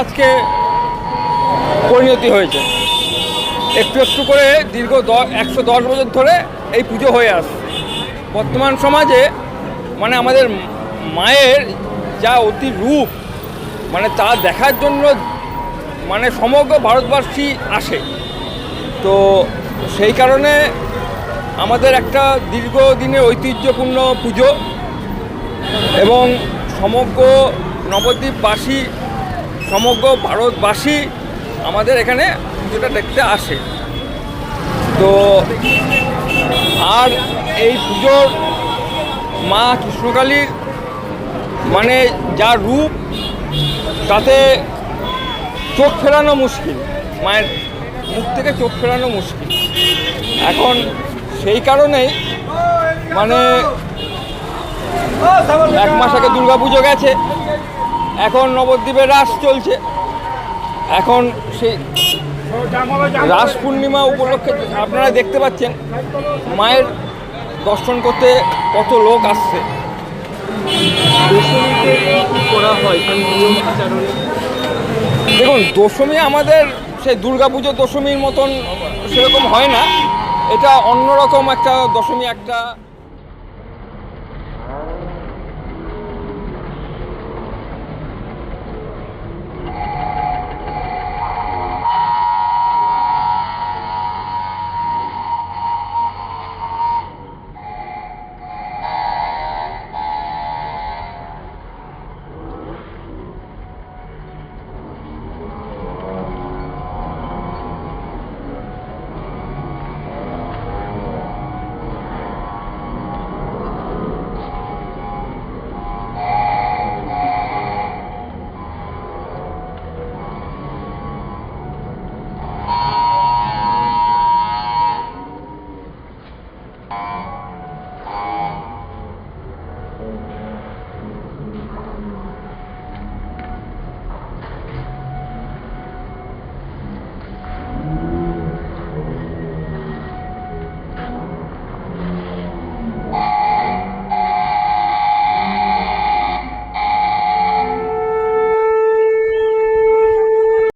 আজকে পরিণতি হয়েছে। একটু একটু করে দীর্ঘ একশো দশ বছর ধরে এই পুজো হয়ে আসছে। বর্তমান সমাজে মানে আমাদের মায়ের যা অতি রূপ মানে তা দেখার জন্য মানে সমগ্র ভারতবাসী আসে। তো সেই কারণে আমাদের একটা দীর্ঘদিনের ঐতিহ্যপূর্ণ পুজো এবং সমগ্র নবদ্বীপবাসী সমগ্র ভারতবাসী আমাদের এখানে পুজোটা দেখতে আসে। তো আর এই পুজোর মা কৃষ্ণকালীর মানে যা রূপ, তাতে চোখ ফেরানো মুশকিল, মায়ের মুখ থেকে চোখ ফেরানো মুশকিল। এখন সেই কারণেই মানে এক মাস আগে দুর্গা পুজো গেছে এখন নবদ্বীপের রাস চলছে। এখন সেই রাস পূর্ণিমা উপলক্ষে আপনারা দেখতে পাচ্ছেন, মায়ের দর্শন করতে কত লোক আসছে। করা হয়? দেখুন, দশমী আমাদের সেই দুর্গাপুজো দশমীর মতন সেরকম হয় না। এটা অন্যরকম একটা দশমী, একটা